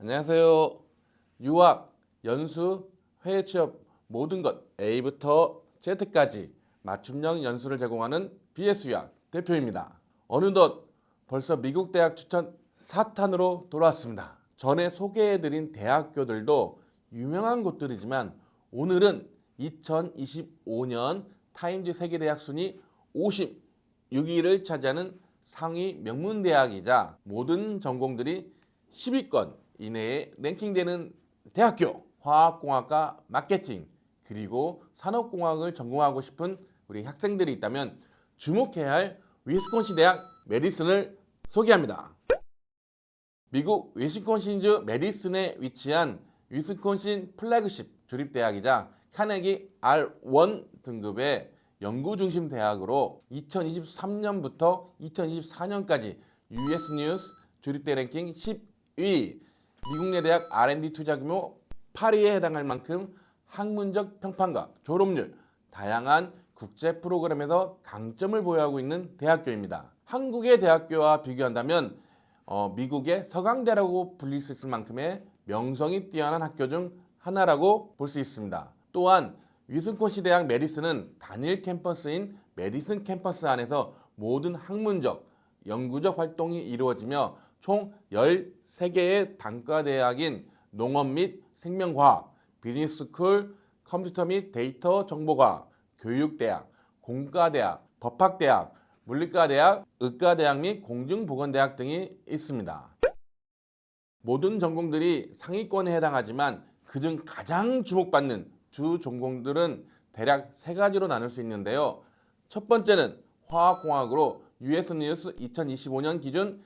안녕하세요. 유학, 연수, 해외 취업 모든 것 A부터 Z까지 맞춤형 연수를 제공하는 BS 유학 대표입니다. 어느덧 벌써 미국 대학 추천 4탄으로 돌아왔습니다. 전에 소개해드린 대학교들도 유명한 곳들이지만 오늘은 2025년 타임즈 세계대학 순위 56위를 차지하는 상위 명문대학이자 모든 전공들이 10위권 이내에 랭킹되는 대학교 화학공학과 마케팅 그리고 산업공학을 전공하고 싶은 우리 학생들이 있다면 주목해야 할 위스콘신 대학 메디슨을 소개합니다. 미국 위스콘신주 메디슨에 위치한 위스콘신 플래그십 주립대학이자 카네기 R1 등급의 연구 중심 대학으로 2023년부터 2024년까지 US 뉴스 주립대 랭킹 10위, 미국 내 대학 R&D 투자 규모 8위에 해당할 만큼 학문적 평판과 졸업률, 다양한 국제 프로그램에서 강점을 보유하고 있는 대학교입니다. 한국의 대학교와 비교한다면 어, 미국의 서강대라고 불릴 수 있을 만큼의 명성이 뛰어난 학교 중 하나라고 볼 수 있습니다. 또한 위스콘시 대학 메디슨은 단일 캠퍼스인 메디슨 캠퍼스 안에서 모든 학문적, 연구적 활동이 이루어지며 총 13개의 단과 대학인 농업 및 생명과학, 비즈니스쿨, 컴퓨터 및 데이터 정보과학, 교육대학, 공과대학, 법학대학, 물리과대학, 의과대학 및 공중보건대학 등이 있습니다. 모든 전공들이 상위권에 해당하지만 그중 가장 주목받는 주 전공들은 대략 세 가지로 나눌 수 있는데요. 첫 번째는 화학공학으로 US 뉴스 2025년 기준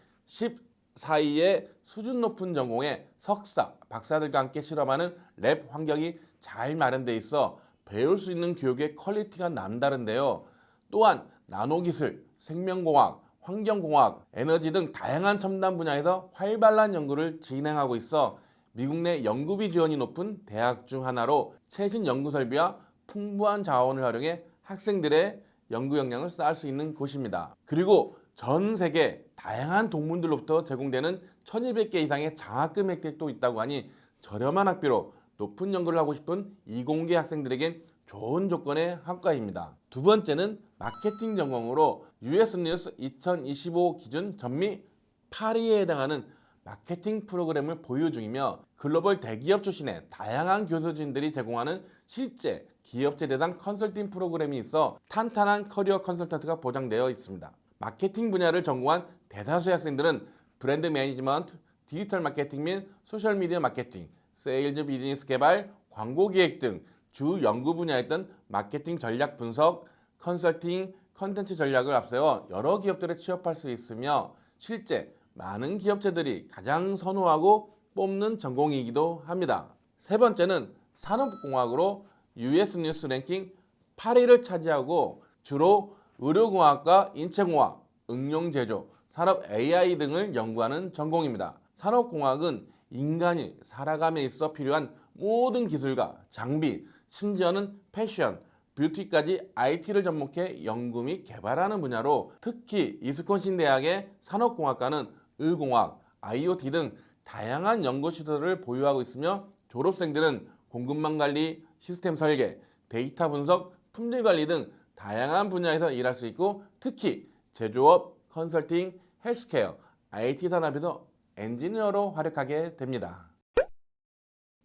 14위의 수준 높은 전공에 석사, 박사들과 함께 실험하는 랩 환경이 잘 마련돼 있어 배울 수 있는 교육의 퀄리티가 남다른데요. 또한 나노기술, 생명공학, 환경공학, 에너지 등 다양한 첨단 분야에서 활발한 연구를 진행하고 있어 미국 내 연구비 지원이 높은 대학 중 하나로 최신 연구 설비와 풍부한 자원을 활용해 학생들의 연구 역량을 쌓을 수 있는 곳입니다. 그리고 전 세계 다양한 동문들로부터 제공되는 1200개 이상의 장학금 혜택도 있다고 하니 저렴한 학비로 높은 연구를 하고 싶은 이공계 학생들에겐 좋은 조건의 학과입니다. 두 번째는 마케팅 전공으로 US 뉴스 2025 기준 전미 8위에 해당하는 마케팅 프로그램을 보유 중이며 글로벌 대기업 출신의 다양한 교수진들이 제공하는 실제 기업체 대상 컨설팅 프로그램이 있어 탄탄한 커리어 컨설턴트가 보장되어 있습니다. 마케팅 분야를 전공한 대다수의 학생들은 브랜드 매니지먼트, 디지털 마케팅 및 소셜 미디어 마케팅, 세일즈 비즈니스 개발, 광고 기획 등 주 연구 분야였던 마케팅 전략 분석, 컨설팅, 컨텐츠 전략을 앞세워 여러 기업들에 취업할 수 있으며 실제 많은 기업체들이 가장 선호하고 뽑는 전공이기도 합니다. 세 번째는 산업공학으로 US 뉴스 랭킹 8위를 차지하고 주로 의료공학과 인체공학, 응용제조, 산업 AI 등을 연구하는 전공입니다. 산업공학은 인간이 살아감에 있어 필요한 모든 기술과 장비, 심지어는 패션, 뷰티까지 IT를 접목해 연구 및 개발하는 분야로 특히 이스콘신 대학의 산업공학과는 의공학, IoT 등 다양한 연구 시설을 보유하고 있으며 졸업생들은 공급망 관리, 시스템 설계, 데이터 분석, 품질 관리 등 다양한 분야에서 일할 수 있고 특히 제조업, 컨설팅, 헬스케어, IT 산업에서 엔지니어로 활약하게 됩니다.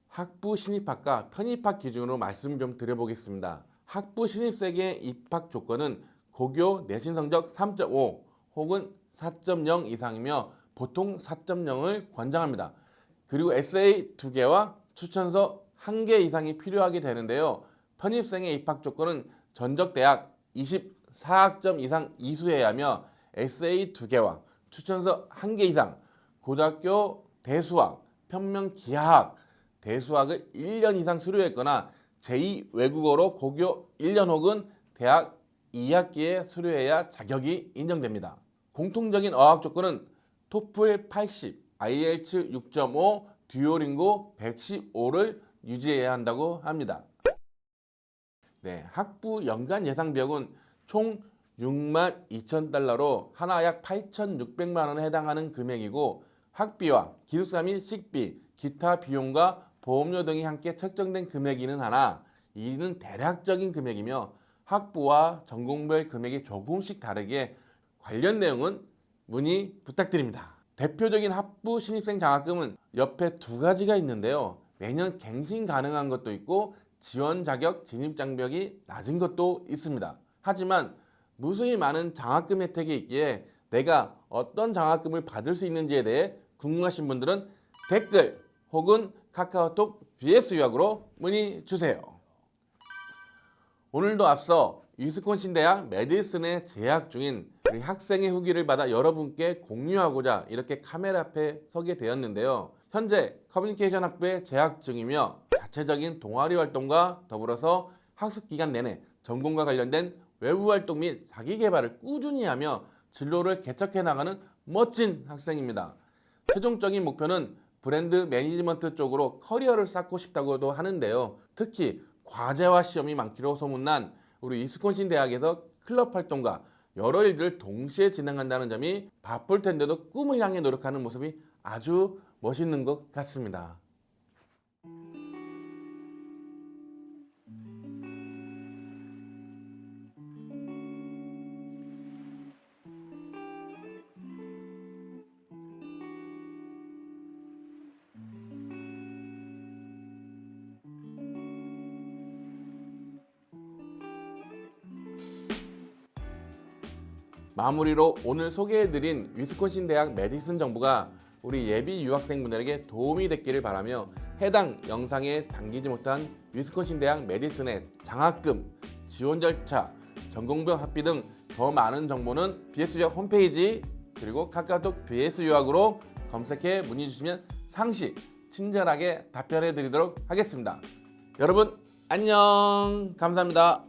학부 신입학과 편입학 기준으로 말씀 좀 드려보겠습니다. 학부 신입생의 입학 조건은 고교 내신 성적 3.5 혹은 4.0 이상이며 보통 4.0을 권장합니다. 그리고 에세이 2개와 추천서 1개 이상이 필요하게 되는데요. 편입생의 입학 조건은 전적 대학 24학점 이상 이수해야 하며 에세이 2개와 추천서 1개 이상, 고등학교 대수학, 평명 기하학, 대수학을 1년 이상 수료했거나 제2 외국어로 고교 1년 혹은 대학 2학기에 수료해야 자격이 인정됩니다. 공통적인 어학 조건은 토플 80, IELTS 6.5, 듀오링고 115를 유지해야 한다고 합니다. 네, 학부 연간 예상 비용은 총 6만 2천 달러로 하나 약 8,600만 원에 해당하는 금액이고 학비와 기숙사 및 식비, 기타 비용과 보험료 등이 함께 책정된 금액이는 하나 이는 대략적인 금액이며 학부와 전공별 금액이 조금씩 다르게 관련 내용은 문의 부탁드립니다. 대표적인 학부 신입생 장학금은 옆에 두 가지가 있는데요. 매년 갱신 가능한 것도 있고 지원 자격 진입 장벽이 낮은 것도 있습니다. 하지만 무수히 많은 장학금 혜택이 있기에 내가 어떤 장학금을 받을 수 있는지에 대해 궁금하신 분들은 댓글 혹은 카카오톡 BS 유학으로 문의 주세요. 오늘도 앞서 위스콘신 대학 메디슨에 재학 중인 우리 학생의 후기를 받아 여러분께 공유하고자 이렇게 카메라 앞에 서게 되었는데요. 현재 커뮤니케이션 학부에 재학 중이며 자체적인 동아리 활동과 더불어서 학습 기간 내내 전공과 관련된 외부 활동 및 자기 개발을 꾸준히 하며 진로를 개척해 나가는 멋진 학생입니다. 최종적인 목표는 브랜드 매니지먼트 쪽으로 커리어를 쌓고 싶다고도 하는데요. 특히 과제와 시험이 많기로 소문난 우리 위스콘신 대학에서 클럽 활동과 여러 일들을 동시에 진행한다는 점이 바쁠 텐데도 꿈을 향해 노력하는 모습이 아주 멋있는 것 같습니다. 마무리로 오늘 소개해드린 위스콘신 대학 메디슨 정보가 우리 예비 유학생분들에게 도움이 됐기를 바라며 해당 영상에 담기지 못한 위스콘신 대학 메디슨의 장학금, 지원 절차, 전공병 학비 등 더 많은 정보는 BS 유학 홈페이지 그리고 카카오톡 BS 유학으로 검색해 문의 주시면 상시 친절하게 답변해 드리도록 하겠습니다. 여러분 안녕 감사합니다.